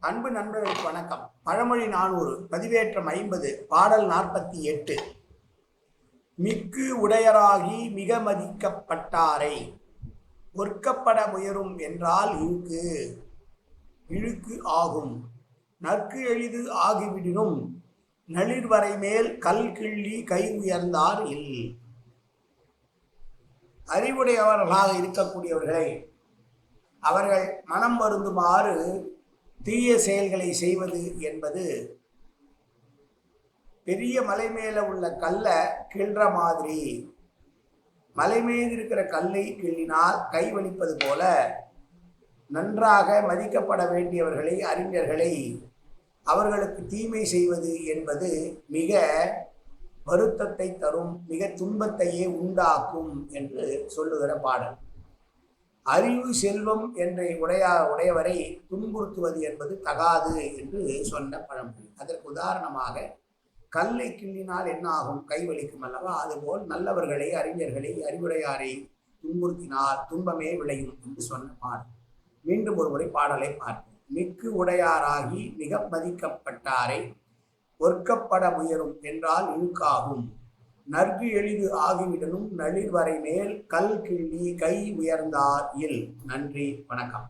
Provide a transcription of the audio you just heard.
அன்பு நண்பர்களுக்கு வணக்கம். பழமொழி நானூறு பதிவேற்றம் ஐம்பது பாடல் நாற்பத்தி எட்டு. மிக்கு உடையராகி மிக மதிக்கப்பட்டாரை. ஒர்க்கப்பட முயரும் என்றால் இழுக்கு. இழுக்கு ஆகும். நற்கு எளிது ஆகிவிடினும் நளிர்வரை மேல் கல் கிள்ளி கை உயர்ந்தார் இல். அறிவுடையவர்களாக இருக்கக்கூடியவர்களை அவர்கள் மனம் வருந்துமாறு தீய செயல்களை செய்வது என்பது பெரிய மலை மேலே உள்ள கல்லை கிள்ற மாதிரி. மலை மீது இருக்கிற கல்லை கிள்ளினால் கை வலிப்பது போல நன்றாக மதிக்கப்பட வேண்டியவர்களை அறிஞர்களை அவர்களுக்கு தீமை செய்வது என்பது மிக வருத்தத்தை தரும் மிக துன்பத்தையே உண்டாக்கும் என்று சொல்லுகிற பாடல். அறிவு செல்வம் என்ற உடையா உடையவரை துன்புறுத்துவது என்பது தகாது என்று சொன்ன பழமொழி. அதற்கு உதாரணமாக கல்லை கிள்ளினால் என்ன ஆகும்? கைவலிக்கும் அல்லவா? அதுபோல் நல்லவர்களை அறிஞர்களை அறிவுடையாரை துன்புறுத்தினால் துன்பமே விளையும் என்று சொன்ன பாடல். மீண்டும் ஒரு முறை பாடலை பார்ப்போம். மிக்கு உடையாராகி மிக மதிக்கப்பட்டாரை ஒர்க்கப்பட முயரும் என்றால் இழுக்காகும். நற்கு எளிது ஆகிவிடனும் நளிர் வரை மேல் கல் கிள்ளி கை உயர்ந்தார் இல். நன்றி வணக்கம்.